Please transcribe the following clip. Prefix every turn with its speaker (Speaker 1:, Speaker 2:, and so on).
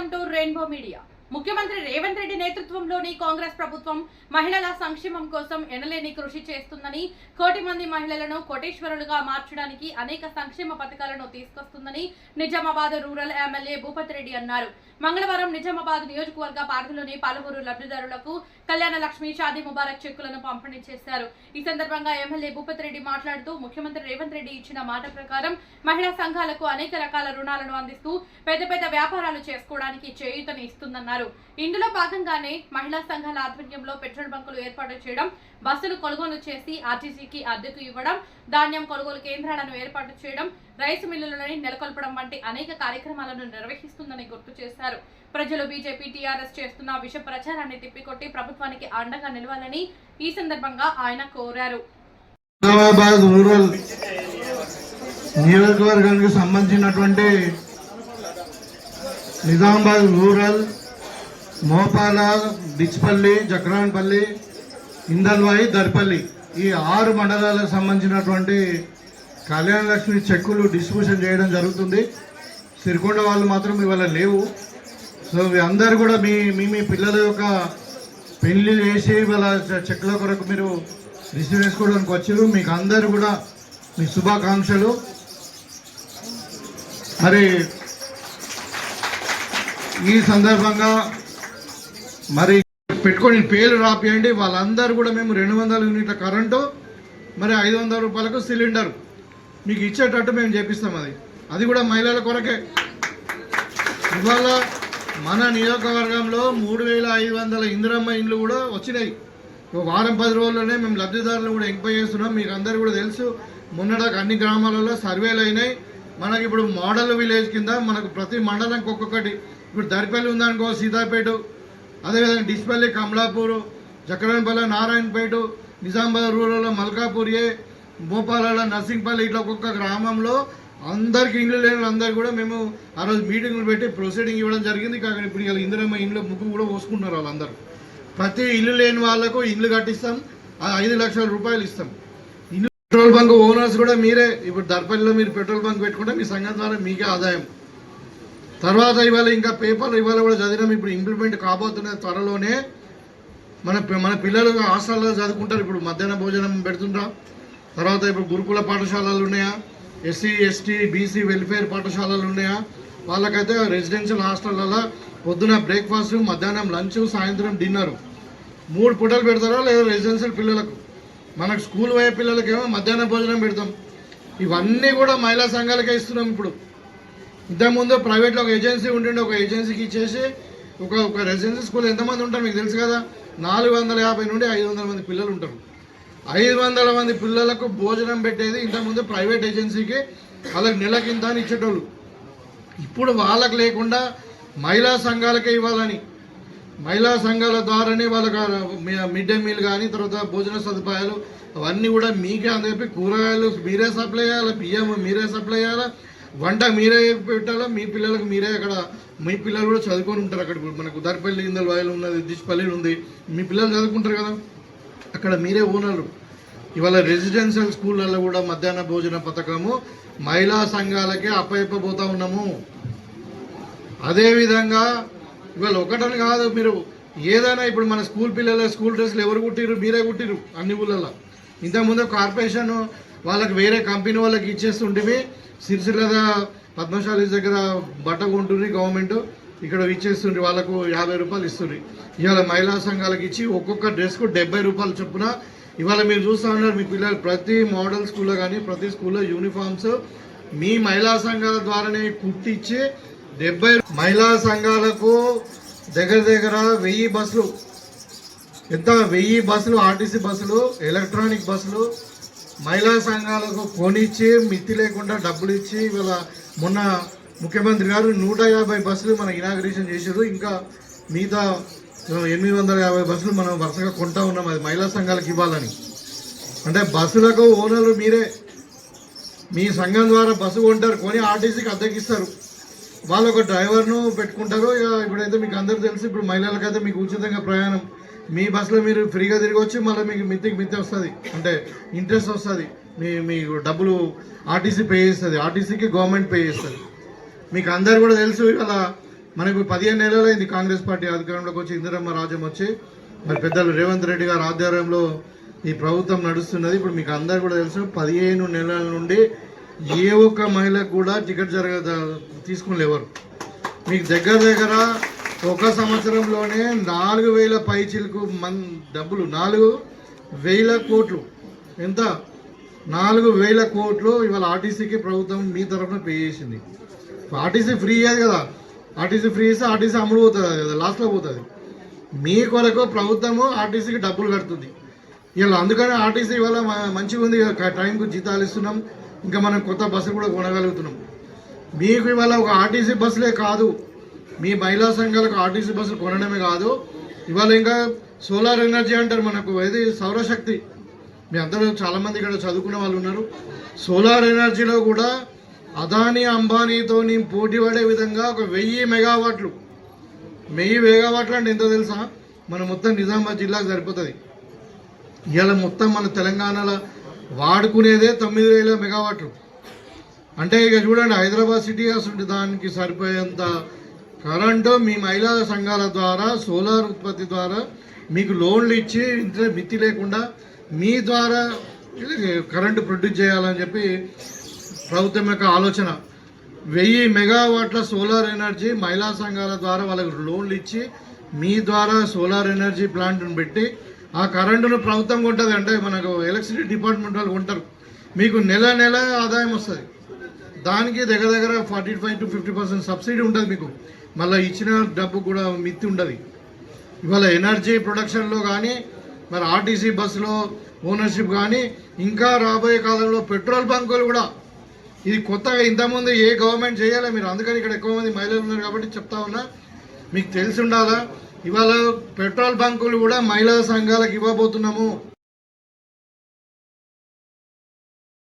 Speaker 1: Welcome to rainbow media ముఖ్యమంత్రి రేవంత్ రెడ్డి నేతృత్వంలోని కాంగ్రెస్ ప్రభుత్వం మహిళల సంక్షేమం కోసం ఎనలేని కృషి చేస్తుందని కోటి మంది మహిళలను కోటేశ్వరులుగా మార్చడానికి అనేక సంక్షేమ పథకాలను తీసుకొస్తుందని నిజామాబాద్ రూరల్ ఎమ్మెల్యే భూపతి రెడ్డి అన్నారు. మంగళవారం నిజామాబాద్ నియోజకవర్గ పార్టీలోని పలువురు లబ్ధిదారులకు కళ్యాణ లక్ష్మి షాదీ ముబారక్ చెక్కులను పంపిణీ చేశారు. ఈ సందర్భంగా ఎమ్మెల్యే భూపతి రెడ్డి మాట్లాడుతూ ముఖ్యమంత్రి రేవంత్ రెడ్డి ఇచ్చిన మాట ప్రకారం మహిళా సంఘాలకు అనేక రకాల రుణాలను అందిస్తూ పెద్ద పెద్ద వ్యాపారాలు చేసుకోవడానికి చేయూతని ఇస్తుందన్నారు. ఇందులో భాగంగానే మహిళా సంఘాల ఆధ్వర్యంలో పెట్రోల్ బంకులు ఏర్పాటు చేయడం బస్సులు కొనుగోలు చేసి ఆర్టీసీకి అద్దెకు ఇవ్వడం ధాన్యం కొనుగోలు కేంద్రాలను ఏర్పాటు చేయడం రైస్ మిల్లులను నెలకొల్పడం వంటి అనేక కార్యక్రమాలను నిర్వహిస్తుందని గుర్తు చేశారు. ప్రజలు బీజేపీ టీఆర్ఎస్ చేస్తున్న విష ప్రచారాన్ని తిప్పికొట్టి ప్రభుత్వానికి అండగా నిలవాలని ఈ సందర్భంగా ఆయన కోరారు.
Speaker 2: నియోజకవర్గానికి సంబంధించినటువంటి నిజామాబాద్ రూరల్ మోపాల బిచ్పల్లి జక్రాన్పల్లి ఇందల్వాయి దర్పల్లి ఈ ఆరు మండలాలకు సంబంధించినటువంటి కళ్యాణ లక్ష్మి చెక్కులు డిస్ట్రిబ్యూషన్ చేయడం జరుగుతుంది. సిరికొండ వాళ్ళు మాత్రం ఇవాళ లేవు. సో అందరు కూడా మీ మీ మీ పిల్లల యొక్క పెళ్ళి చేసి ఇవాళ చెక్కుల కొరకు మీరు రిసీవ్ చేసుకోవడానికి వచ్చారు. మీకు అందరు కూడా మీ శుభాకాంక్షలు. మరి ఈ సందర్భంగా మరి పెట్టుకొని పేర్లు రాపియండి. వాళ్ళందరూ కూడా మేము రెండు వందల యూనిట్ల కరెంటు మరి ఐదు వందల రూపాయలకు సిలిండర్. మీకు ఇచ్చేటట్టు మేము చేపిస్తాం అది. అది కూడా మహిళల కొరకే. ఇవాళ మన నియోజకవర్గంలో మూడు వేల ఐదు వందల ఇందిరమ్మ ఇండ్లు కూడా వచ్చినాయి. ఒక వారం పది రోజుల్లోనే మేము లబ్ధిదారులు కూడా ఎంక్వైరీ చేస్తున్నాం. మీకు అందరు కూడా తెలుసు మొన్నటిదాకా అన్ని గ్రామాలలో సర్వేలు అయినాయి. మనకి ఇప్పుడు మోడల్ విలేజ్ కింద మనకు ప్రతి మండలంకి ఒక్కొక్కటి. ఇప్పుడు దరిపల్లి ఉందనుకో సీతాపేట అదేవిధంగా డిస్పల్లి కమలాపూర్ జకరాన్పల్లి నారాయణపేట నిజామాబాద్ రూరల్లో మల్కాపూర్ ఏ భోపాలలో నర్సింగ్పల్లి ఇట్లా ఒక్కొక్క గ్రామంలో అందరికి ఇండ్లు లేని అందరు కూడా మేము ఆ రోజు మీటింగ్లు పెట్టి ప్రొసీడింగ్ ఇవ్వడం జరిగింది. కాకపోతే ఇప్పుడు ఇలా ఇందిరమ్మ ఇండ్లు ముగ్గు కూడా పోసుకుంటున్నారు వాళ్ళందరూ. ప్రతి ఇల్లు లేని వాళ్ళకు ఇల్లు కట్టిస్తాం. ఐదు లక్షల రూపాయలు ఇస్తాం. ఇల్లు పెట్రోల్ బంక్ ఓనర్స్ కూడా మీరే ఇప్పుడు దర్పల్లిలో మీరు పెట్రోల్ బంక్ పెట్టుకుంటే మీ సంఘం ద్వారా మీకే ఆదాయం. తర్వాత ఇవాళ ఇంకా పేపర్లు ఇవాళ కూడా చదివినాం. ఇప్పుడు ఇంప్లిమెంట్ కాబోతున్న త్వరలోనే మన మన పిల్లలు హాస్టల్లో చదువుకుంటారు. ఇప్పుడు మధ్యాహ్న భోజనం పెడుతుంటా తర్వాత ఇప్పుడు గురుకుల పాఠశాలలు ఉన్నాయా? ఎస్సీ ఎస్టీ బీసీ వెల్ఫేర్ పాఠశాలలు ఉన్నాయా? వాళ్ళకైతే రెసిడెన్షియల్ హాస్టళ్ళలో పొద్దున బ్రేక్ఫాస్ట్ మధ్యాహ్నం లంచ్ సాయంత్రం డిన్నర్. మూడు పూటలు పెడతారా లేదా రెసిడెన్షియల్ పిల్లలకు? మనకు స్కూల్ పోయే పిల్లలకేమో మధ్యాహ్నం భోజనం పెడతాం. ఇవన్నీ కూడా మహిళా సంఘాలకే ఇస్తున్నాం ఇప్పుడు. ఇంతకుముందు ప్రైవేట్లో ఒక ఏజెన్సీ ఉంటుండే ఒక ఏజెన్సీకి ఇచ్చేసి ఒక ఒక రెసిడెన్సీ స్కూల్ ఎంతమంది ఉంటారు మీకు తెలుసు కదా? నాలుగు వందల యాభై నుండి ఐదు వందల మంది పిల్లలు ఉంటారు. ఐదు వందల మంది పిల్లలకు భోజనం పెట్టేది ఇంతకుముందు ప్రైవేట్ ఏజెన్సీకి వాళ్ళకి నెలకింత అని ఇచ్చేటోళ్ళు. ఇప్పుడు వాళ్ళకి లేకుండా మహిళా సంఘాలకే ఇవ్వాలని. మహిళా సంఘాల ద్వారానే వాళ్ళకి మిడ్ డే మీల్ కానీ తర్వాత భోజన సదుపాయాలు అవన్నీ కూడా మీకే అని చెప్పి కూరగాయలు మీరే సప్లై చేయాలి? బియ్యం మీరే సప్లై చేయాలా? వంట మీరే పెట్టాలా? మీ పిల్లలకు మీరే అక్కడ మీ పిల్లలు కూడా చదువుకొని ఉంటారు అక్కడ. మనకు దర్పల్లి ఇందల వాయిలు ఉన్నది దిష్పల్లి ఉంది. మీ పిల్లలు చదువుకుంటారు కదా? అక్కడ మీరే ఓనర్లు ఇవాళ రెసిడెన్షియల్ స్కూళ్ళల్లో కూడా మధ్యాహ్న భోజన పథకము మహిళా సంఘాలకే అప్పయిపోతా ఉన్నాము. అదేవిధంగా ఇవాళ ఒకటని కాదు మీరు ఏదైనా ఇప్పుడు మన స్కూల్ పిల్లల స్కూల్ డ్రెస్సులు ఎవరు కుట్టిరు మీరే కుట్టిరు అన్ని ఊళ్ళల్లో ఇంతకుముందు కార్పొరేషన్ వాళ్ళకి వేరే కంపెనీ వాళ్ళకి ఇచ్చేస్తుంటివి. సిరిసిల్ల పద్మశాలి దగ్గర బట్ట కొంటుంది గవర్నమెంట్ ఇక్కడ ఇచ్చేస్తుండ్రి వాళ్ళకు యాభై రూపాయలు ఇస్తుంది ఇవాళ మహిళా సంఘాలకు ఇచ్చి ఒక్కొక్క డ్రెస్కు డెబ్బై రూపాయలు చొప్పున. ఇవాళ మీరు చూస్తూ ఉన్నారు మీ పిల్లలు ప్రతి మోడల్ స్కూల్లో కానీ ప్రతి స్కూల్లో యూనిఫామ్స్ మీ మహిళా సంఘాల ద్వారానే కుట్టించి డెబ్బై మహిళా సంఘాలకు దగ్గర దగ్గర వెయ్యి బస్సులు. ఎంత? వెయ్యి బస్సులు ఆర్టీసీ బస్సులు ఎలక్ట్రానిక్ బస్సులు మహిళా సంఘాలకు కొనిచ్చి మిత్తి లేకుండా డబ్బులు ఇచ్చి ఇవాళ మొన్న ముఖ్యమంత్రి గారు నూట యాభై బస్సులు మన ఇనాగ్రేషన్ చేశారు. ఇంకా మిగతా ఎనిమిది వందల యాభై బస్సులు మనం వరుసగా కొంటా ఉన్నాం. అది మహిళా సంఘాలకు ఇవ్వాలని. అంటే బస్సులకు ఓనర్లు మీరే. మీ సంఘం ద్వారా బస్సు కొంటారు కొని ఆర్టీసీకి అద్దెకిస్తారు. వాళ్ళు ఒక డ్రైవర్ను పెట్టుకుంటారు. ఇక ఇప్పుడైతే మీకు అందరూ తెలుసు ఇప్పుడు మహిళలకైతే మీకు ఉచితంగా ప్రయాణం మీ బస్సులో మీరు ఫ్రీగా తిరగవచ్చు మళ్ళీ మీకు మిత్తికి మిత్తి వస్తుంది. అంటే ఇంట్రెస్ట్ వస్తుంది. మీ మీకు డబ్బులు ఆర్టీసీ పే చేస్తుంది. ఆర్టీసీకి గవర్నమెంట్ పే చేస్తుంది. మీకు అందరు కూడా తెలుసు ఇవాళ మనకు పదిహేను నెలలైంది కాంగ్రెస్ పార్టీ అధికారంలోకి వచ్చి ఇందిరమ్మ రాజ్యం వచ్చి. మరి పెద్దలు రేవంత్ రెడ్డి గారి ఆధ్వర్యంలో ఈ ప్రభుత్వం నడుస్తున్నది. ఇప్పుడు మీకు అందరు కూడా తెలుసు పదిహేను నెలల నుండి ఏ ఒక్క మహిళకు కూడా టికెట్ జరగ తీసుకుని లేవరు. మీకు దగ్గర దగ్గర ఒక సంవత్సరంలోనే నాలుగు వేల పైచిలకు మన్ డబ్బులు నాలుగు వేల కోట్లు. ఎంత? నాలుగు వేల కోట్లు ఇవాళ ఆర్టీసీకి ప్రభుత్వం మీ తరఫున పే చేసింది. ఆర్టీసీ ఫ్రీ అయ్యేది కదా. ఆర్టీసీ ఫ్రీ ఇస్తే ఆర్టీసీ అమ్ముడు పోతుంది కదా లాస్ట్లో పోతుంది. మీ కొరకు ప్రభుత్వము ఆర్టీసీకి డబ్బులు కడుతుంది. ఇవాళ అందుకనే ఆర్టీసీ ఇవాళ మంచిగా ఉంది టైంకు జీతాలు ఇస్తున్నాం. ఇంకా మనం కొత్త బస్సులు కూడా కొనగలుగుతున్నాం. మీకు ఇవాళ ఒక ఆర్టీసీ బస్సులే కాదు. మీ మహిళా సంఘాలకు ఆర్టీసీ బస్సులు కొనడమే కాదు ఇవాళ ఇంకా సోలార్ ఎనర్జీ అంటారు మనకు ఇది సౌరశక్తి. మీ అందరూ చాలామంది ఇక్కడ చదువుకున్న వాళ్ళు ఉన్నారు. సోలార్ ఎనర్జీలో కూడా అదానీ అంబానీతో పోటీ పడే విధంగా ఒక వెయ్యి మెగావాట్లు. వెయ్యి మెగావాట్లు అంటే ఎంతో తెలుసా? మన మొత్తం నిజామాబాద్ జిల్లాకు సరిపోతుంది. ఇవాళ మొత్తం మన తెలంగాణలో వాడుకునేదే తొమ్మిది వేల మెగావాట్లు. అంటే ఇక చూడండి హైదరాబాద్ సిటీ అసలు దానికి సరిపోయేంత కరెంటు మీ మహిళా సంఘాల ద్వారా సోలార్ ఉత్పత్తి ద్వారా మీకు లోన్లు ఇచ్చి ఇంట్లో మిత్తి లేకుండా మీ ద్వారా కరెంటు ప్రొడ్యూస్ చేయాలని చెప్పి ప్రభుత్వం యొక్క ఆలోచన. వెయ్యి మెగావాట్ల సోలార్ ఎనర్జీ మహిళా సంఘాల ద్వారా వాళ్ళకి లోన్లు ఇచ్చి మీ ద్వారా సోలార్ ఎనర్జీ ప్లాంట్ను పెట్టి ఆ కరెంటును ప్రభుత్వం కొంటుంది. అంటే మనకు ఎలక్ట్రిసిటీ డిపార్ట్మెంట్ వాళ్ళు కొంటారు. మీకు నెల నెల ఆదాయం వస్తుంది. దానికి దగ్గర దగ్గర forty five to fifty percent subsidy ఉంటుంది మీకు. మళ్ళీ ఇచ్చిన డబ్బు కూడా మిత్తి ఉండదు ఇవాళ ఎనర్జీ ప్రొడక్షన్లో కానీ మరి ఆర్టీసీ బస్సులో ఓనర్షిప్ కానీ ఇంకా రాబోయే కాలంలో పెట్రోల్ బంకులు కూడా. ఇది కొత్తగా ఇంతకుముందు ఏ గవర్నమెంట్ చేయాలి మీరు? అందుకని ఇక్కడ ఎక్కువ మంది మహిళలు ఉన్నారు కాబట్టి చెప్తా ఉన్నా. మీకు తెలిసి ఉండాలా? ఇవాళ పెట్రోల్ బంకులు కూడా మహిళా సంఘాలకు ఇవ్వబోతున్నాము.